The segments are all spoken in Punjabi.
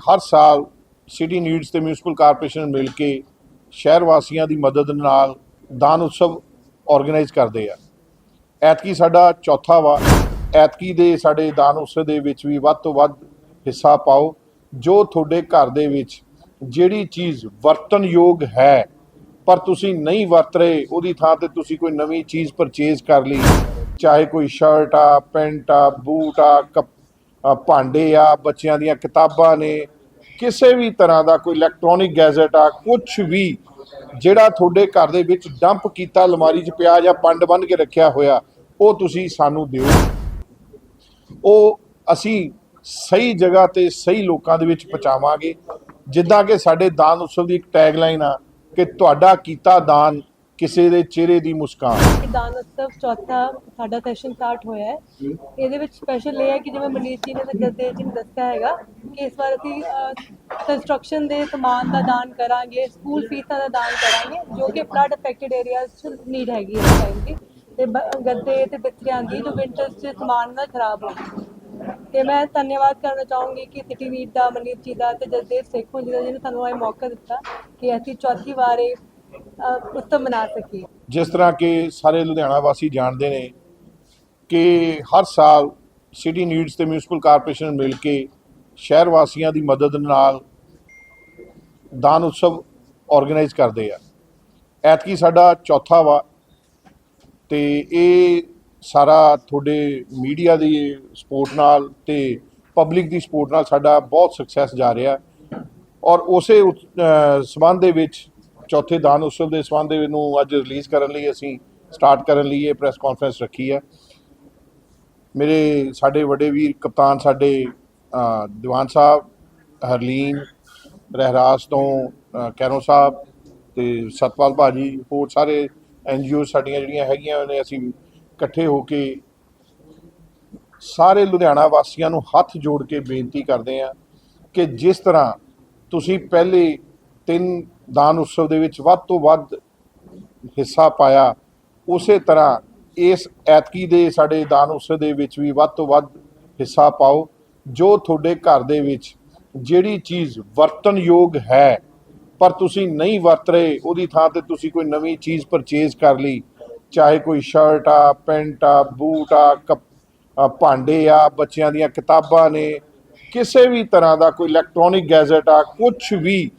ਹਰ ਸਾਲ ਸਿਟੀ ਨੀਡਸ ਤੇ ਮਿਊਨਿਸਪਲ ਕਾਰਪੋਰੇਸ਼ਨ ਮਿਲ ਕੇ ਸ਼ਹਿਰ ਵਾਸੀਆਂ ਦੀ ਮਦਦ ਨਾਲ ਦਾਨ ਉਤਸਵ ਆਰਗੇਨਾਈਜ਼ ਕਰਦੇ ਆ। ਐਤਕੀ ਸਾਡਾ ਚੌਥਾ ਵਾ। ਐਤਕੀ ਦੇ ਸਾਡੇ ਦਾਨ ਉਤਸਵ ਦੇ ਵਿੱਚ ਵੀ ਵੱਧ ਤੋਂ ਵੱਧ ਹਿੱਸਾ ਪਾਓ। ਜੋ ਤੁਹਾਡੇ ਘਰ ਦੇ ਵਿੱਚ ਜਿਹੜੀ ਚੀਜ਼ ਵਰਤਨਯੋਗ ਹੈ, ਪਰ ਤੁਸੀਂ ਨਹੀਂ ਵਰਤ ਰਹੇ, ਉਹਦੀ ਥਾਂ ਤੇ ਤੁਸੀਂ ਕੋਈ ਨਵੀਂ ਚੀਜ਼ ਪਰਚੇਜ਼ ਕਰ ਲਈ। ਚਾਹੇ ਕੋਈ ਸ਼ਰਟ ਆ ਪੈਂਟ ਆ ਬੂਟ ਆ ਕੱਪ- ਭਾਂਡੇ ਆ, ਬੱਚਿਆਂ ਦੀਆਂ ਕਿਤਾਬਾਂ ਨੇ, ਕਿਸੇ ਵੀ ਤਰ੍ਹਾਂ ਦਾ ਕੋਈ ਇਲੈਕਟ੍ਰੋਨਿਕ ਗੈਜਟ ਆ ਕੁਝ ਵੀ, ਜਿਹੜਾ ਤੁਹਾਡੇ ਘਰ ਦੇ ਵਿੱਚ ਡੰਪ ਕੀਤਾ, ਅਲਮਾਰੀ 'ਚ ਪਿਆ ਜਾਂ ਪੰਡ ਬੰਨ ਕੇ ਰੱਖਿਆ ਹੋਇਆ, ਉਹ ਤੁਸੀਂ ਸਾਨੂੰ ਦਿਓ। ਉਹ ਅਸੀਂ ਸਹੀ ਜਗ੍ਹਾ ਤੇ ਸਹੀ ਲੋਕਾਂ ਦੇ ਵਿੱਚ ਪਹੁੰਚਾਵਾਂਗੇ। ਜਿੱਦਾਂ ਕਿ ਸਾਡੇ ਦਾਨ ਉਤਸਵ ਦੀ ਇੱਕ ਟੈਗਲਾਈਨ ਆ ਕਿ ਤੁਹਾਡਾ ਕੀਤਾ ਦਾਨ ਕਿਸੇ ਦੇ ਚਿਹਰੇ ਦੀ ਮੁਸਕਾਨ। ਦਾਨ ਉਤਸਵ ਚੌਥਾ ਸਾਡਾ ਸੈਸ਼ਨ ਸਟਾਰਟ ਹੋਇਆ ਹੈ। ਇਹਦੇ ਵਿੱਚ ਸਪੈਸ਼ਲ ਇਹ ਹੈ ਕਿ ਜਿਵੇਂ ਮਨੀਸ਼ ਜੀ ਨੇ ਜਗਦੇਵ ਜੀ ਨੇ ਦੱਸਿਆ ਹੈਗਾ ਕਿ ਇਸ ਵਾਰ ਅਸੀਂ ਕੰਸਟਰਕਸ਼ਨ ਦੇ ਸਮਾਨ ਦਾ ਦਾਨ ਕਰਾਂਗੇ ਸਕੂਲ ਫੀਸਾਂ ਦਾ ਦਾਨ ਕਰਾਂਗੇ ਜੋ ਕਿ ਫਲੱਡ ਅਫੈਕਟਡ ਏਰੀਆਜ਼ 'ਚ ਨੀਡ ਹੈਗੀ ਹੈ ਇਸ ਟਾਈਮ ਦੀ। ਤੇ ਗੱਦੇ ਤੇ ਬਿਸਤਰਿਆਂ ਦੀ ਜੋ ਵਿੰਟਰਸ 'ਚ ਸਮਾਨ ਨਾ ਖਰਾਬ ਹੋ ਤੇ ਮੈਂ ਧੰਨਵਾਦ ਕਰਨਾ ਚਾਹੂੰਗੀ ਕਿ ਸਿਟੀ ਨੀਡ ਦਾ ਮਨੀਸ਼ ਜੀ ਦਾ ਤੇ ਜਗਦੇਵ ਸੇਖੋਂ ਜੀ ਦਾ ਜਿਹਨੇ ਸਾਨੂੰ ਇਹ ਮੌਕਾ ਦਿੱਤਾ ਕਿ ਅਸੀਂ ਚੌਥੀ ਵਾਰ ਇਹ ਅ, ਉਤਸਵ ਸਕੀਏ। ਜਿਸ ਤਰ੍ਹਾਂ ਕਿ ਸਾਰੇ ਲੁਧਿਆਣਾ ਵਾਸੀ ਜਾਣਦੇ ਨੇ ਕਿ ਹਰ ਸਾਲ ਸਿਟੀ ਨੀਡਸ ਤੇ ਮਿਊਨਿਸਪਲ ਕਾਰਪੋਰੇਸ਼ਨ ਮਿਲ ਕੇ ਸ਼ਹਿਰ ਵਾਸੀਆਂ ਦੀ ਮਦਦ ਨਾਲ ਦਾਨ ਉਤਸਵ ਆਰਗੇਨਾਈਜ਼ ਕਰਦੇ ਆ। ਐਤਕੀ ਸਾਡਾ ਚੌਥਾ ਵਾ ਤੇ ਇਹ ਸਾਰਾ ਤੁਹਾਡੇ ਮੀਡੀਆ ਦੀ ਸਪੋਰਟ ਨਾਲ ਤੇ ਪਬਲਿਕ ਦੀ ਸਪੋਰਟ ਨਾਲ ਸਾਡਾ ਬਹੁਤ ਸਕਸੈਸ ਜਾ ਰਿਹਾ। ਔਰ ਉਸੇ ਉਤ- ਸੰਬੰਧ ਦੇ ਵਿੱਚ ਚੌਥੇ ਦਾਨ ਉਤਸਵ ਦੇ ਸੰਬੰਧ ਨੂੰ ਅੱਜ ਰਿਲੀਜ਼ ਕਰਨ ਲਈ ਅਸੀਂ ਸਟਾਰਟ ਕਰਨ ਲਈ ਇਹ ਪ੍ਰੈਸ ਕਾਨਫਰੰਸ ਰੱਖੀ ਹੈ। ਮੇਰੇ ਸਾਡੇ ਵੱਡੇ ਵੀਰ ਕਪਤਾਨ ਸਾਡੇ ਦੀਵਾਨ ਸਾਹਿਬ ਹਰਲੀਨ ਰਹਿਰਾਸ ਤੋਂ ਅਹ, ਕੈਰੋਂ ਸਾਹਿਬ ਤੇ ਸਤਪਾਲ ਭਾਜੀ ਹੋਰ ਸਾਰੇ ਐਨਜੀਓ ਸਾਡੀਆਂ ਜਿਹੜੀਆਂ ਹੈਗੀਆਂ ਨੇ ਅਸੀਂ ਇਕੱਠੇ ਹੋ ਕੇ ਸਾਰੇ ਲੁਧਿਆਣਾ ਵਾਸੀਆਂ ਨੂੰ ਹੱਥ ਜੋੜ ਕੇ ਬੇਨਤੀ ਕਰਦੇ ਹਾਂ ਕਿ ਜਿਸ ਤਰ੍ਹਾਂ ਤੁਸੀਂ ਪਹਿਲੇ ਤਿੰਨ ਦਾਨ ਉਤਸਵ ਦੇ ਵਿੱਚ ਵੱਧ ਤੋਂ ਵੱਧ ਹਿੱਸਾ ਪਾਇਆ। ਉਸੇ ਤਰ੍ਹਾਂ ਇਸ ਐਤਕੀ ਦੇ ਸਾਡੇ ਦਾਨ ਉਤਸਵ ਦੇ ਵਿੱਚ ਵੀ ਵੱਧ ਤੋਂ ਵੱਧ ਹਿੱਸਾ ਪਾਓ, ਜੋ ਤੁਹਾਡੇ ਘਰ ਦੇ ਵਿੱਚ ਜਿਹੜੀ ਚੀਜ਼ ਵਰਤਨਯੋਗ ਹੈ, ਪਰ ਤੁਸੀਂ ਨਹੀਂ ਵਰਤ ਰਹੇ, ਉਹਦੀ ਥਾਂ ਤੇ ਤੁਸੀਂ ਕੋਈ ਨਵੀਂ ਚੀਜ਼ ਪਰਚੇਜ਼ ਕਰ ਲਈ, ਚਾਹੇ ਕੋਈ ਸ਼ਰਟ ਆ ਪੈਂਟ ਆ ਬੂਟ ਆ, ਕੱਪ- ਭਾਂਡੇ ਆ, ਬੱਚਿਆਂ ਦੀਆਂ ਕਿਤਾਬਾਂ ਨੇ, ਕਿਸੇ ਵੀ ਤਰ੍ਹਾਂ ਦਾ ਕੋਈ ਇਲੈਕਟ੍ਰੋਨਿਕ ਗੈਜਟ ਆ ਕੁਝ ਵੀ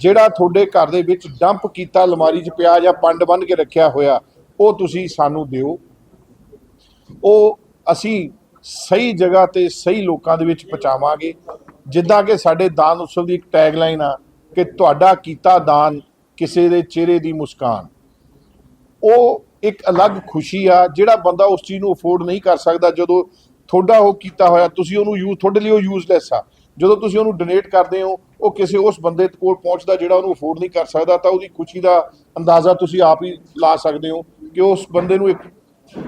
ਜਿਹੜਾ ਤੁਹਾਡੇ ਘਰ ਦੇ ਵਿੱਚ ਡੰਪ ਕੀਤਾ ਅਲਮਾਰੀ 'ਚ ਪਿਆ ਜਾਂ ਪੰਡ ਬੰਨ ਕੇ ਰੱਖਿਆ ਹੋਇਆ, ਉਹ ਤੁਸੀਂ ਸਾਨੂੰ ਦਿਓ। ਉਹ ਅਸੀਂ ਸਹੀ ਜਗ੍ਹਾ ਤੇ ਸਹੀ ਲੋਕਾਂ ਦੇ ਵਿੱਚ ਪਹੁੰਚਾਵਾਂਗੇ। ਜਿੱਦਾਂ ਕਿ ਸਾਡੇ ਦਾਨ ਉਤਸਵ ਦੀ ਇੱਕ ਟੈਗਲਾਈਨ ਆ ਕਿ ਤੁਹਾਡਾ ਕੀਤਾ ਦਾਨ ਕਿਸੇ ਦੇ ਚਿਹਰੇ ਦੀ ਮੁਸਕਾਨ। ਉਹ ਇੱਕ ਅਲੱਗ ਖੁਸ਼ੀ ਆ, ਜਿਹੜਾ ਬੰਦਾ ਉਸ ਚੀਜ਼ ਨੂੰ ਅਫੋਰਡ ਨਹੀਂ ਕਰ ਸਕਦਾ ਜਦੋਂ ਤੁਹਾਡਾ ਉਹ ਕੀਤਾ ਹੋਇਆ, ਤੁਸੀਂ ਉਹਨੂੰ ਯੂਜ਼ ਤੁਹਾਡੇ ਲਈ ਉਹ ਯੂਜ਼ਲੈਸ ਆ। ਜਦੋਂ ਤੁਸੀਂ ਉਹਨੂੰ ਡੋਨੇਟ ਕਰਦੇ ਹੋ, ਉਹ ਕਿਸੇ ਉਸ ਬੰਦੇ ਕੋਲ ਪਹੁੰਚਦਾ ਜਿਹੜਾ ਉਹਨੂੰ ਅਫੋਰਡ ਨਹੀਂ ਕਰ ਸਕਦਾ, ਤਾਂ ਉਹਦੀ ਖੁਸ਼ੀ ਦਾ ਅੰਦਾਜ਼ਾ ਤੁਸੀਂ ਆਪ ਹੀ ਲਾ ਸਕਦੇ ਹੋ ਕਿ ਉਸ ਬੰਦੇ ਨੂੰ ਇੱਕ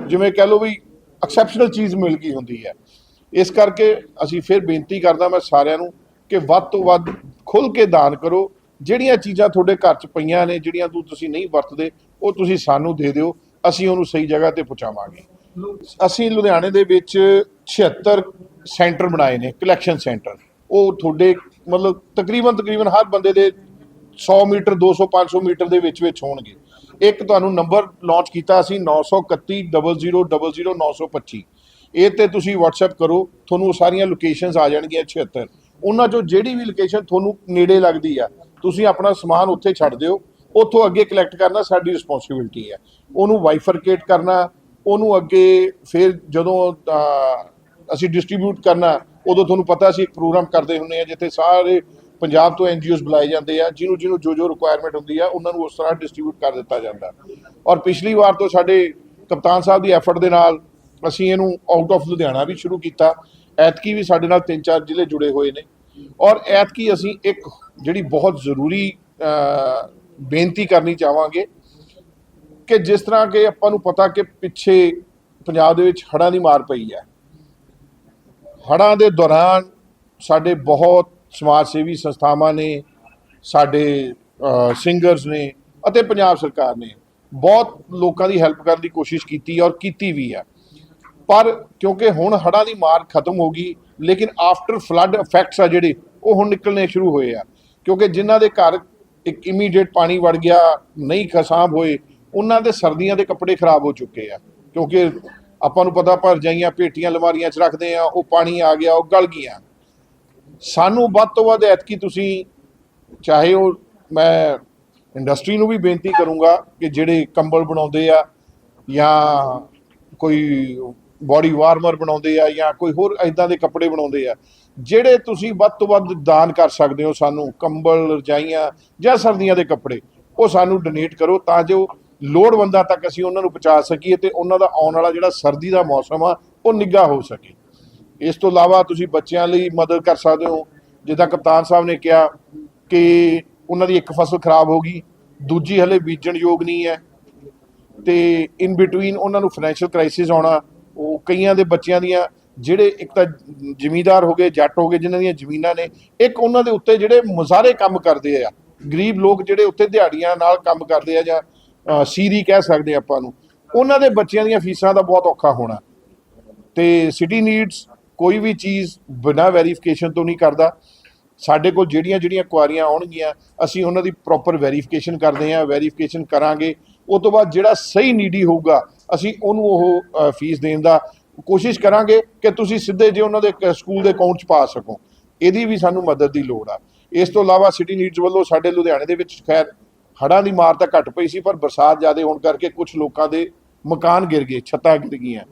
ਜਿਵੇਂ ਕਹਿ ਲਓ ਵੀ ਐਕਸੈਪਸ਼ਨਲ ਚੀਜ਼ ਮਿਲ ਗਈ ਹੁੰਦੀ ਹੈ। ਇਸ ਕਰਕੇ ਅਸੀਂ ਫਿਰ ਬੇਨਤੀ ਕਰਦਾ ਮੈਂ ਸਾਰਿਆਂ ਨੂੰ ਕਿ ਵੱਧ ਤੋਂ ਵੱਧ ਖੁੱਲ ਕੇ ਦਾਨ ਕਰੋ। ਜਿਹੜੀਆਂ ਚੀਜ਼ਾਂ ਤੁਹਾਡੇ ਘਰ 'ਚ ਪਈਆਂ ਨੇ, ਜਿਹੜੀਆਂ ਤੋਂ ਤੁਸੀਂ ਨਹੀਂ ਵਰਤਦੇ, ਉਹ ਤੁਸੀਂ ਸਾਨੂੰ ਦੇ ਦਿਓ। ਅਸੀਂ ਉਹਨੂੰ ਸਹੀ ਜਗ੍ਹਾ ਤੇ ਪਹੁੰਚਾਵਾਂਗੇ। ਅਸੀਂ ਲੁਧਿਆਣੇ ਦੇ ਵਿੱਚ 76 ਸੈਂਟਰ ਬਣਾਏ ਨੇ ਕਲੈਕਸ਼ਨ ਸੈਂਟਰ ਉਹ ਤੁਹਾਡੇ ਮਤਲਬ ਤਕਰੀਬਨ ਤਕਰੀਬਨ ਹਰ ਬੰਦੇ ਦੇ 100 ਮੀਟਰ 200 500 ਮੀਟਰ ਦੇ ਵਿੱਚ ਵਿੱਚ ਹੋਣਗੇ। ਇੱਕ ਤੁਹਾਨੂੰ ਨੰਬਰ ਲਾਂਚ ਕੀਤਾ ਅਸੀਂ 9310000925 ਇਹ ਤੇ ਤੁਸੀਂ WhatsApp ਕਰੋ, ਤੁਹਾਨੂੰ ਸਾਰੀਆਂ ਲੋਕੇਸ਼ਨਸ ਆ ਜਾਣਗੀਆਂ 76 ਉਹਨਾਂ ਚੋਂ ਜਿਹੜੀ ਵੀ ਲੋਕੇਸ਼ਨ ਤੁਹਾਨੂੰ ਨੇੜੇ ਲੱਗਦੀ ਆ, ਤੁਸੀਂ ਆਪਣਾ ਸਮਾਨ ਉੱਥੇ ਛੱਡ ਦਿਓ। ਉੱਥੋਂ ਅੱਗੇ ਕਲੈਕਟ ਕਰਨਾ ਸਾਡੀ ਰਿਸਪੌਂਸਿਬਿਲਟੀ ਹੈ ਉਹਨੂੰ ਵਾਈਫਰਕੇਟ ਕਰਨਾ, ਉਹਨੂੰ ਅੱਗੇ ਫਿਰ ਜਦੋਂ ਅਸੀਂ ਡਿਸਟ੍ਰੀਬਿਊਟ ਕਰਨਾ, ਉਦੋਂ ਤੁਹਾਨੂੰ ਪਤਾ ਅਸੀਂ ਇੱਕ ਪ੍ਰੋਗਰਾਮ ਕਰਦੇ ਹੁੰਦੇ ਆ ਜਿੱਥੇ ਸਾਰੇ ਪੰਜਾਬ ਤੋਂ ਐਨਜੀਓਜ਼ ਬੁਲਾਏ ਜਾਂਦੇ ਆ, ਜਿਹਨੂੰ ਜਿਹਨੂੰ ਜੋ ਜੋ ਰਿਕੁਆਇਰਮੈਂਟ ਹੁੰਦੀ ਆ, ਉਹਨਾਂ ਨੂੰ ਉਸ ਤਰ੍ਹਾਂ ਡਿਸਟ੍ਰੀਬਿਊਟ ਕਰ ਦਿੱਤਾ ਜਾਂਦਾ। ਔਰ ਪਿਛਲੀ ਵਾਰ ਤੋਂ ਸਾਡੇ ਕਪਤਾਨ ਸਾਹਿਬ ਦੀ ਐਫਰਟ ਦੇ ਨਾਲ ਅਸੀਂ ਇਹਨੂੰ ਆਊਟ ਆਫ ਲੁਧਿਆਣਾ ਵੀ ਸ਼ੁਰੂ ਕੀਤਾ। ਐਤਕੀ ਵੀ ਸਾਡੇ ਨਾਲ ਤਿੰਨ ਚਾਰ ਜ਼ਿਲ੍ਹੇ ਜੁੜੇ ਹੋਏ ਨੇ। ਔਰ ਐਤਕੀ ਅਸੀਂ ਇੱਕ ਜਿਹੜੀ ਬਹੁਤ ਜ਼ਰੂਰੀ ਬੇਨਤੀ ਕਰਨੀ ਚਾਹਾਂਗੇ ਕਿ ਜਿਸ ਤਰ੍ਹਾਂ ਕਿ ਆਪਾਂ ਨੂੰ ਪਤਾ ਕਿ ਪਿੱਛੇ ਪੰਜਾਬ ਦੇ ਵਿੱਚ ਹੜ੍ਹਾਂ ਦੀ ਮਾਰ ਪਈ ਹੈ। ਹੜ੍ਹਾਂ ਦੇ ਦੌਰਾਨ ਸਾਡੇ ਬਹੁਤ ਸਮਾਜ ਸੇਵੀ ਸੰਸਥਾਵਾਂ ਨੇ, ਸਾਡੇ ਸਿੰਗਰਸ ਨੇ ਅਤੇ ਪੰਜਾਬ ਸਰਕਾਰ ਨੇ ਬਹੁਤ ਲੋਕਾਂ ਦੀ ਹੈਲਪ ਕਰਨ ਦੀ ਕੋਸ਼ਿਸ਼ ਕੀਤੀ ਔਰ ਕੀਤੀ ਵੀ ਹੈ। ਪਰ ਕਿਉਂਕਿ ਹੁਣ ਹੜ੍ਹਾਂ ਦੀ ਮਾਰ ਖਤਮ ਹੋ ਗਈ, ਲੇਕਿਨ ਆਫਟਰ ਫਲੱਡ ਇਫੈਕਟਸ ਆ ਜਿਹੜੇ, ਉਹ ਹੁਣ ਨਿਕਲਣੇ ਸ਼ੁਰੂ ਹੋਏ ਆ। ਕਿਉਂਕਿ ਜਿਨ੍ਹਾਂ ਦੇ ਘਰ ਇੱਕ ਇਮੀਡੀਏਟ ਪਾਣੀ ਵੜ ਗਿਆ, ਨਹੀਂ ਖਸਾਬ ਹੋਏ, ਉਹਨਾਂ ਦੇ ਸਰਦੀਆਂ ਦੇ ਕੱਪੜੇ ਖਰਾਬ ਹੋ ਚੁੱਕੇ ਆ। ਕਿਉਂਕਿ ਆਪਾਂ ਨੂੰ ਪਤਾ ਭਰ ਜਾਈਆਂ, ਪੇਟੀਆਂ ਲਮਾਰੀਆਂ 'ਚ ਰੱਖਦੇ ਆ, ਉਹ ਪਾਣੀ ਆ ਗਿਆ, ਉਹ ਗਲ ਗਈਆਂ। ਸਾਨੂੰ ਵੱਧ ਤੋਂ ਵੱਧ ਐਤਕੀ ਤੁਸੀਂ ਚਾਹੇ ਉਹ ਮੈਂ ਇੰਡਸਟਰੀ ਨੂੰ ਵੀ ਬੇਨਤੀ ਕਰੂੰਗਾ ਕਿ ਜਿਹੜੇ ਕੰਬਲ ਬਣਾਉਂਦੇ ਆ ਜਾਂ ਕੋਈ ਬਾਡੀ ਵਾਰਮਰ ਬਣਾਉਂਦੇ ਆ ਜਾਂ ਕੋਈ ਹੋਰ ਐਦਾਂ ਦੇ ਕੱਪੜੇ ਬਣਾਉਂਦੇ ਆ, ਜਿਹੜੇ ਤੁਸੀਂ ਵੱਧ ਤੋਂ ਵੱਧ ਦਾਨ ਕਰ ਸਕਦੇ ਹੋ ਸਾਨੂੰ, ਕੰਬਲ ਰਜਾਈਆਂ ਜਾਂ ਸਰਦੀਆਂ ਦੇ ਕੱਪੜੇ, ਉਹ ਸਾਨੂੰ ਡੋਨੇਟ ਕਰੋ ਤਾਂ ਜੋ ਲੋੜਵੰਦਾਂ ਤੱਕ ਅਸੀਂ ਉਹਨਾਂ ਨੂੰ ਪਹੁੰਚਾ ਸਕੀਏ ਤੇ ਉਹਨਾਂ ਦਾ ਆਉਣ ਵਾਲਾ ਜਿਹੜਾ ਸਰਦੀ ਦਾ ਮੌਸਮ ਆ, ਉਹ ਨਿੱਘਾ ਹੋ ਸਕੇ। ਇਸ ਤੋਂ ਇਲਾਵਾ ਤੁਸੀਂ ਬੱਚਿਆਂ ਲਈ ਮਦਦ ਕਰ ਸਕਦੇ ਹੋ। ਜਿੱਦਾਂ ਕਪਤਾਨ ਸਾਹਿਬ ਨੇ ਕਿਹਾ ਕਿ ਉਹਨਾਂ ਦੀ ਇੱਕ ਫਸਲ ਖਰਾਬ ਹੋ ਗਈ, ਦੂਜੀ ਹਲੇ ਬੀਜਣ ਯੋਗ ਨਹੀਂ ਹੈ ਤੇ ਇਨ ਬਿਟਵੀਨ ਉਹਨਾਂ ਨੂੰ ਫਾਈਨੈਂਸ਼ੀਅਲ ਕ੍ਰਾਈਸਿਸ ਆਉਣਾ, ਉਹ ਕਈਆਂ ਦੇ ਬੱਚਿਆਂ ਦੀਆਂ ਜਿਹੜੇ ਇੱਕ ਤਾਂ ਜ਼ਿਮੀਂਦਾਰ ਹੋ ਗਏ, ਜੱਟ ਹੋ ਗਏ, ਜਿਨ੍ਹਾਂ ਦੀਆਂ ਜ਼ਮੀਨਾਂ ਨੇ, ਇੱਕ ਉਹਨਾਂ ਦੇ ਉੱਤੇ ਜਿਹੜੇ ਮੁਜ਼ਾਰੇ ਕੰਮ ਕਰਦੇ ਆ, ਗਰੀਬ ਲੋਕ ਜਿਹੜੇ ਉੱਤੇ ਦਿਹਾੜੀਆਂ ਨਾਲ ਕੰਮ ਕਰਦੇ ਆ ਜਾਂ ਸੀਰੀ ਕਹਿ ਸਕਦੇ ਆਪਾਂ ਨੂੰ। ਉਹਨਾਂ ਦੇ ਬੱਚਿਆਂ ਦੀਆਂ ਫੀਸਾਂ ਦਾ ਬਹੁਤ ਔਖਾ ਹੋਣਾ। ਤੇ ਸਿਟੀ ਨੀਡਸ ਕੋਈ ਵੀ ਚੀਜ਼ ਬਿਨਾਂ ਵੈਰੀਫਿਕੇਸ਼ਨ ਤੋਂ ਨਹੀਂ ਕਰਦਾ। ਸਾਡੇ ਕੋਲ ਜਿਹੜੀਆਂ ਜਿਹੜੀਆਂ ਕੁਆਰੀਆਂ ਆਉਣਗੀਆਂ, ਅਸੀਂ ਉਹਨਾਂ ਦੀ ਪ੍ਰੋਪਰ ਵੈਰੀਫਿਕੇਸ਼ਨ ਕਰਦੇ ਹਾਂ ਵੈਰੀਫਿਕੇਸ਼ਨ ਕਰਾਂਗੇ। ਉਸ ਤੋਂ ਬਾਅਦ ਜਿਹੜਾ ਸਹੀ ਨੀਡੀ ਹੋਊਗਾ, ਅਸੀਂ ਉਹਨੂੰ ਉਹ ਫੀਸ ਦੇਣ ਦਾ ਕੋਸ਼ਿਸ਼ ਕਰਾਂਗੇ ਕਿ ਤੁਸੀਂ ਸਿੱਧੇ ਜੇ ਉਹਨਾਂ ਦੇ ਸਕੂਲ ਦੇ ਅਕਾਊਂਟ 'ਚ ਪਾ ਸਕੋ। ਇਹਦੀ ਵੀ ਸਾਨੂੰ ਮਦਦ ਦੀ ਲੋੜ ਆ। ਇਸ ਤੋਂ ਇਲਾਵਾ ਸਿਟੀ ਨੀਡਸ ਵੱਲੋਂ ਸਾਡੇ ਲੁਧਿਆਣੇ ਦੇ ਵਿੱਚ ਖੈਰ ਹੜ੍ਹਾਂ ਦੀ ਮਾਰ ਤਾਂ ਘੱਟ ਪਈ ਸੀ ਪਰ ਬਰਸਾਤ ਜ਼ਿਆਦਾ ਹੋਣ ਕਰਕੇ ਕੁਝ ਲੋਕਾਂ ਦੇ ਮਕਾਨ ਗਿਰ ਗਏ ਛੱਤਾਂ ਗਿਰ ਗਈਆਂ।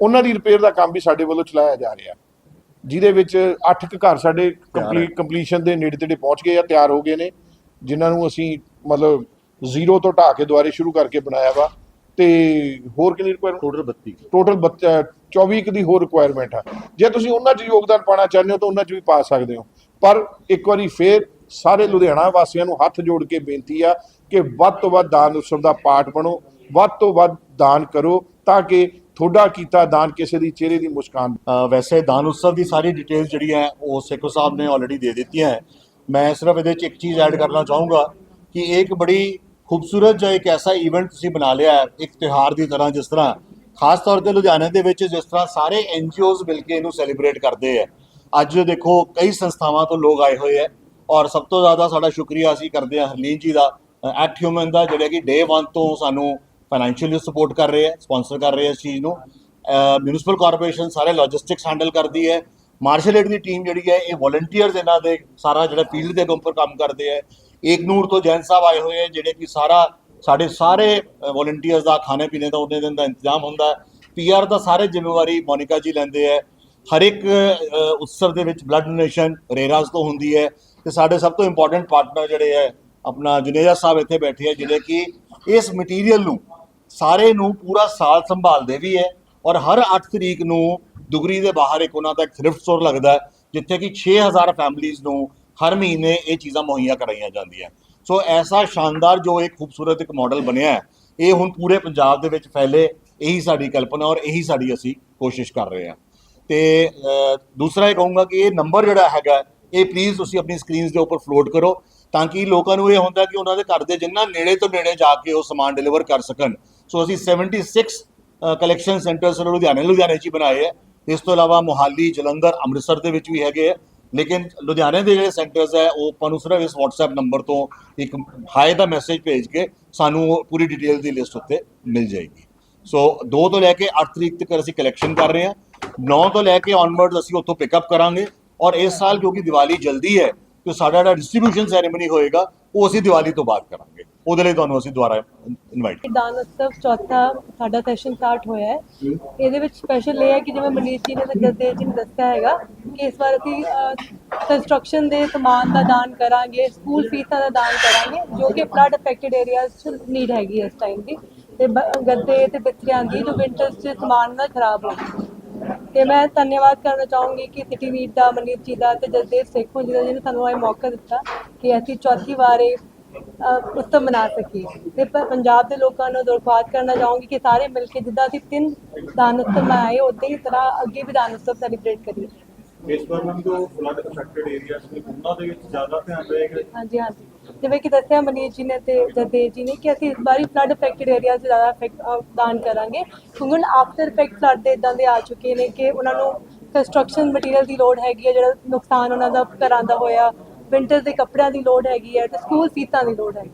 ਉਹਨਾਂ ਦੀ ਰਿਪੇਅਰ ਦਾ ਕੰਮ ਵੀ ਸਾਡੇ ਵੱਲੋਂ ਚਲਾਇਆ ਜਾ ਰਿਹਾ। ਜਿਹਦੇ ਵਿੱਚ 8 ਕੁ ਘਰ ਸਾਡੇ ਕੰਪਲੀਟ ਕੰਪਲੀਸ਼ਨ ਦੇ ਨੇੜੇ ਤੇੜੇ ਪਹੁੰਚ ਗਏ ਆ ਤਿਆਰ ਹੋ ਗਏ ਨੇ ਜਿਨ੍ਹਾਂ ਨੂੰ ਅਸੀਂ ਮਤਲਬ ਜ਼ੀਰੋ ਤੋਂ ਢਾ ਕੇ ਦੁਬਾਰੇ ਸ਼ੁਰੂ ਕਰਕੇ ਬਣਾਇਆ ਵਾ। ਤੇ ਹੋਰ ਕਿੰਨੀ ਰਿਕੁਆਇਰਮੈਂਟ ਟੋਟਲ 32 ਟੋਟਲ 24 ਕੁ ਦੀ ਹੋਰ ਰਿਕੁਆਇਰਮੈਂਟ ਆ। ਜੇ ਤੁਸੀਂ ਉਹਨਾਂ 'ਚ ਯੋਗਦਾਨ ਪਾਣਾ ਚਾਹੁੰਦੇ ਹੋ ਤਾਂ ਉਹਨਾਂ 'ਚ ਵੀ ਪਾ ਸਕਦੇ ਹੋ। ਪਰ ਇੱਕ ਵਾਰੀ ਫੇਰ ਸਾਰੇ ਲੁਧਿਆਣਾ ਵਾਸੀਆਂ ਨੂੰ ਹੱਥ ਜੋੜ ਕੇ ਬੇਨਤੀ ਆ ਕਿ ਵੱਧ ਤੋਂ ਵੱਧ ਦਾਨ ਉਤਸਵ ਦਾ ਪਾਰਟ ਬਣੋ, ਵੱਧ ਤੋਂ ਵੱਧ ਦਾਨ ਕਰੋ ਤਾਂ ਕਿ ਤੁਹਾਡਾ ਕੀਤਾ ਦਾਨ ਕਿਸੇ ਦੀ ਚਿਹਰੇ ਦੀ ਮੁਸਕਾਨ ਵੈਸੇ ਦਾਨ ਉਤਸਵ ਦੀ ਸਾਰੀ ਡਿਟੇਲ ਜਿਹੜੀ ਹੈ, ਉਹ ਸੇਖੋ ਸਾਹਿਬ ਨੇ ਆਲਰੇਡੀ ਦੇ ਦਿੱਤੀਆਂ ਹੈ। ਮੈਂ ਸਿਰਫ ਇਹਦੇ ਵਿੱਚ ਇੱਕ ਚੀਜ਼ ਐਡ ਕਰਨਾ ਚਾਹੂੰਗਾ ਕਿ ਇਹ ਇੱਕ ਬੜੀ ਖੂਬਸੂਰਤ ਜਿਹਾ ਇੱਕ ਐਸਾ ਇਵੈਂਟ ਤੁਸੀਂ ਬਣਾ ਲਿਆ ਹੈ, ਇੱਕ ਤਿਉਹਾਰ ਦੀ ਤਰ੍ਹਾਂ ਜਿਸ ਤਰ੍ਹਾਂ, ਖਾਸ ਤੌਰ ਤੇ ਲੁਧਿਆਣੇ ਦੇ ਵਿੱਚ ਜਿਸ ਤਰ੍ਹਾਂ ਸਾਰੇ ਐਨਜੀਓਜ਼ ਮਿਲ ਕੇ ਇਹਨੂੰ ਸੈਲੀਬ੍ਰੇਟ ਕਰਦੇ ਹੈ। ਅੱਜ ਦੇਖੋ ਕਈ ਸੰਸਥਾਵਾਂ ਤੋਂ ਲੋਕ ਆਏ ਹੋਏ ਹੈ ਔਰ ਸਭ ਤੋਂ ਜ਼ਿਆਦਾ ਸਾਡਾ ਸ਼ੁਕਰੀਆ ਅਸੀਂ ਕਰਦੇ ਹਾਂ ਹਰਲੀਨ ਜੀ ਦਾ ਐਟ ਹਿਊਮਨ ਦਾ, ਜਿਹੜੇ ਕਿ ਡੇ 1 ਤੋਂ ਸਾਨੂੰ ਫਾਈਨੈਂਸ਼ੀਅਲੀ ਸਪੋਰਟ ਕਰ ਰਹੇ ਹੈ ਸਪਾਂਸਰ ਕਰ ਰਹੇ ਹੈ ਇਸ ਚੀਜ਼ ਨੂੰ। ਮਿਊਨਿਸਪਲ ਕਾਰਪੋਰੇਸ਼ਨ ਸਾਰੇ ਲੌਜਿਸਟਿਕਸ ਹੈਂਡਲ ਕਰਦੀ ਹੈ। ਮਾਰਸ਼ਲ ਏਡ ਦੀ ਟੀਮ ਜਿਹੜੀ ਹੈ, ਇਹ ਵੋਲੰਟੀਅਰਸ ਇਹਨਾਂ ਦੇ ਸਾਰਾ ਜਿਹੜਾ ਫੀਲਡ ਦੇ ਉੱਪਰ ਕੰਮ ਕਰਦੇ ਹੈ। ਏਕ ਨੂਰ ਤੋਂ ਜੈਨ ਸਾਹਿਬ ਆਏ ਹੋਏ ਹੈ, ਜਿਹੜੇ ਕਿ ਸਾਰਾ ਸਾਡੇ ਸਾਰੇ ਵੋਲੰਟੀਅਰਸ ਦਾ ਖਾਣੇ ਪੀਣੇ ਦਾ ਉਹਨੇ ਦਿਨ ਦਾ ਇੰਤਜ਼ਾਮ ਹੁੰਦਾ ਹੈ। ਪੀਆਰ ਦਾ ਸਾਰੇ ਜ਼ਿੰਮੇਵਾਰੀ ਮੋਨਿਕਾ ਜੀ ਲੈਂਦੇ ਹੈ। ਹਰ ਇੱਕ ਉਤਸਵ ਦੇ ਵਿੱਚ ਬਲੱਡ ਡੋਨੇਸ਼ਨ ਰੇਰਾਸ ਤੋਂ ਹੁੰਦੀ ਹੈ। ਤੇ ਸਾਡੇ ਸਭ ਤੋਂ ਇੰਪੋਰਟੈਂਟ ਪਾਰਟਨਰ ਜਿਹੜੇ ਹੈ, ਆਪਣਾ ਜੁਨੇਜਾ ਸਾਹਿਬ ਇੱਥੇ ਬੈਠੇ ਹੈ, ਜਿਹੜੇ ਕਿ ਇਸ ਮਟੀਰੀਅਲ ਨੂੰ ਸਾਰੇ ਨੂੰ ਪੂਰਾ ਸਾਲ ਸੰਭਾਲਦੇ ਵੀ ਹੈ ਔਰ ਹਰ 8 ਤਰੀਕ ਨੂੰ ਦੁਗਰੀ ਦੇ ਬਾਹਰ ਇੱਕ ਉਹਨਾਂ ਦਾ ਇੱਕ ਥ੍ਰਿਫਟ ਸਟੋਰ ਲੱਗਦਾ ਜਿੱਥੇ ਕਿ 6000 ਫੈਮਲੀਆਂ ਨੂੰ ਹਰ ਮਹੀਨੇ ਇਹ ਚੀਜ਼ਾਂ ਮੁਹੱਈਆ ਕਰਾਈਆਂ ਜਾਂਦੀਆਂ ਸੋ ਐਸਾ ਸ਼ਾਨਦਾਰ ਜੋ ਇੱਕ ਖੂਬਸੂਰਤ ਇੱਕ ਮਾਡਲ ਬਣਿਆ ਹੈ, ਇਹ ਹੁਣ ਪੂਰੇ ਪੰਜਾਬ ਦੇ ਵਿੱਚ ਫੈਲੇ, ਇਹੀ ਸਾਡੀ ਕਲਪਨਾ ਔਰ ਇਹੀ ਸਾਡੀ ਅਸੀਂ ਕੋਸ਼ਿਸ਼ ਕਰ ਰਹੇ ਹਾਂ। ਤੇ ਦੂਸਰਾ ਇਹ ਕਹੂੰਗਾ ਕਿ ਇਹ ਨੰਬਰ ਜਿਹੜਾ ਹੈਗਾ ਇਹ ਪਲੀਜ਼ ਤੁਸੀਂ ਆਪਣੀ ਸਕਰੀਨਸ ਦੇ ਉੱਪਰ ਫਲੋਟ ਕਰੋ ਤਾਂ ਕਿ ਲੋਕਾਂ ਨੂੰ ਇਹ ਹੁੰਦਾ ਕਿ ਉਹਨਾਂ ਦੇ ਘਰ ਦੇ ਜਿੰਨਾ ਨੇੜੇ ਤੋਂ ਨੇੜੇ ਜਾ ਕੇ ਉਹ ਸਮਾਨ ਡਿਲੀਵਰ ਕਰ ਸਕਣ। ਸੋ ਅਸੀਂ 76 ਕਲੈਕਸ਼ਨ ਸੈਂਟਰਸ ਲੁਧਿਆਣੇ ਲੁਧਿਆਣੇ 'ਚ ਹੀ ਬਣਾਏ ਹੈ। ਇਸ ਤੋਂ ਇਲਾਵਾ ਮੁਹਾਲੀ, ਜਲੰਧਰ, ਅੰਮ੍ਰਿਤਸਰ ਦੇ ਵਿੱਚ ਵੀ ਹੈਗੇ ਹੈ। ਲੇਕਿਨ ਲੁਧਿਆਣੇ ਦੇ ਜਿਹੜੇ ਸੈਂਟਰਸ ਹੈ, ਉਹ ਆਪਾਂ ਨੂੰ ਸਿਰਫ ਇਸ WhatsApp ਨੰਬਰ ਤੋਂ ਇੱਕ ਹਾਈ ਦਾ ਮੈਸੇਜ ਭੇਜ ਕੇ ਸਾਨੂੰ ਉਹ ਪੂਰੀ ਡਿਟੇਲ ਦੀ ਲਿਸਟ ਉੱਤੇ ਮਿਲ ਜਾਏਗੀ। ਸੋ 2 ਤੋਂ ਲੈ ਕੇ 8 ਤਰੀਕ ਤੱਕ ਅਸੀਂ ਕਲੈਕਸ਼ਨ ਕਰ ਰਹੇ ਹਾਂ। 9 ਤੋਂ ਲੈ ਕੇ ਔਨਵਰਡ ਅਸੀਂ ਉੱਥੋਂ ਪਿਕਅਪ ਕਰਾਂਗੇ। ਔਰ ਇਸ ਸਾਲ ਕਿਉਂਕਿ ਦੀਵਾਲੀ ਜਲਦੀ ਹੈ, ਤੇ ਸਾਡਾ ਜਿਹੜਾ ਡਿਸਟ੍ਰੀਬਿਊਸ਼ਨ ਸੈਰੇਮਨੀ ਹੋਏਗਾ, ਉਹ ਅਸੀਂ ਦੀਵਾਲੀ ਤੋਂ ਬਾਅਦ ਕਰਾਂਗੇ। ਉਹਦੇ ਲਈ ਤੁਹਾਨੂੰ ਅਸੀਂ ਦੁਬਾਰਾ ਇਨਵਾਈਟ ਦਾਨ ਉਤਸਵ ਚੌਥਾ ਸਾਡਾ ਸੈਸ਼ਨ ਸਟਾਰਟ ਹੋਇਆ ਹੈ। ਇਹਦੇ ਵਿੱਚ ਸਪੈਸ਼ਲ ਇਹ ਹੈ ਕਿ ਜਿਵੇਂ ਮਨੀਸ਼ ਜੀ ਨੇ ਜਗਦੇਵ ਜੀ ਨੇ ਦੱਸਿਆ ਹੈਗਾ ਕਿ ਇਸ ਵਾਰ ਅਸੀਂ ਕੰਸਟਰਕਸ਼ਨ ਦੇ ਸਮਾਨ ਦਾ ਦਾਨ ਕਰਾਂਗੇ ਸਕੂਲ ਫੀਸਾਂ ਦਾ ਦਾਨ ਕਰਾਂਗੇ, ਜੋ ਕਿ ਫਲੱਡ ਅਫੈਕਟਡ ਏਰੀਆਜ਼ 'ਚ ਨੀਡ ਹੈਗੀ ਇਸ ਟਾਈਮ ਦੀ। ਤੇ ਗੱਦੇ ਤੇ ਬਿਸਤਰਿਆਂ ਦੀ ਜੋ ਵਿੰਟਰਸ 'ਚ ਸਮਾਨ ਦਾ ਖਰਾਬ ਹੋ ਤੇ ਮੈਂ ਧੰਨਵਾਦ ਕਰਨਾ ਚਾਹੂੰਗੀ ਕਿ ਸਿਟੀ ਨੀਡ ਦਾ ਮਨੀਸ਼ ਜੀ ਦਾ ਤੇ ਜਗਦੇਵ ਸੇਖੋਂ ਜੀ ਦਾ ਜਿਹਨੇ ਸਾਨੂੰ ਇਹ ਮੌਕਾ ਦਿੱਤਾ ਕਿ ਅਸੀਂ ਚੌਥੀ ਵਾਰ ਉਤਸਵ ਮਨਾ ਸਕੀਏ। ਤੇ ਪ- ਪੰਜਾਬ ਦੇ ਲੋਕਾਂ ਨੂੰ ਦਰਖਾਸਤ ਕਰਨਾ ਚਾਹੂੰਗੀ ਕਿ ਸਾਰੇ ਮਿਲ ਕੇ ਜਿੱਦਾਂ ਅਸੀਂ ਤਿੰਨ ਦਾਨ ਉਤਸਵ ਮਨਾਏ ਉਦਾਂ ਹੀ ਤਰ੍ਹਾਂ ਅੱਗੇ ਵੀ ਦਾਨ ਉਤਸਵ ਸੈਲੀਬ੍ਰੇਟ ਕਰੀਏ। ਇਸ ਵਾਰ ਮੈਮ ਜੋ ਫਲੱਡ ਅਫੈਕਟਡ ਏਰੀਆਸ ਨੇ ਉਹਨਾਂ ਦੇ ਵਿੱਚ ਜ਼ਿਆਦਾ ਧਿਆਨ ਰਹੇਗਾ? ਹਾਂਜੀ ਹਾਂਜੀ। ਜਿਵੇਂ ਕਿ ਦੱਸਿਆ ਮਨੀਸ਼ ਜੀ ਨੇ ਤੇ ਜਗਦੇਵ ਜੀ ਨੇ ਕਿ ਅਸੀਂ ਇਸ ਵਾਰੀ ਫਲੱਡ ਅਫੈਕਟਡ ਏਰੀਆ 'ਚ ਜ਼ਿਆਦਾ ਇਫੈਕਟ ਦਾਨ ਕਰਾਂਗੇ। ਕਿਉਂਕਿ ਹੁਣ ਆਫਟਰ ਇਫੈਕਟ ਫਲੱਡ ਦੇ ਇਦਾਂ ਦੇ ਆ ਚੁੱਕੇ ਨੇ ਕਿ ਉਹਨਾਂ ਨੂੰ ਕੰਸਟਰਕਸ਼ਨ ਮਟੀਰੀਅਲ ਦੀ ਲੋੜ ਹੈਗੀ ਹੈ, ਜਿਹੜਾ ਨੁਕਸਾਨ ਉਹਨਾਂ ਦਾ ਘਰਾਂ ਦਾ ਹੋਇਆ ਵਿੰਟਰ ਦੇ ਕੱਪੜਿਆਂ ਦੀ ਲੋੜ ਹੈਗੀ ਹੈ ਤੇ ਸਕੂਲ ਫੀਸਾਂ ਦੀ ਲੋੜ ਹੈਗੀ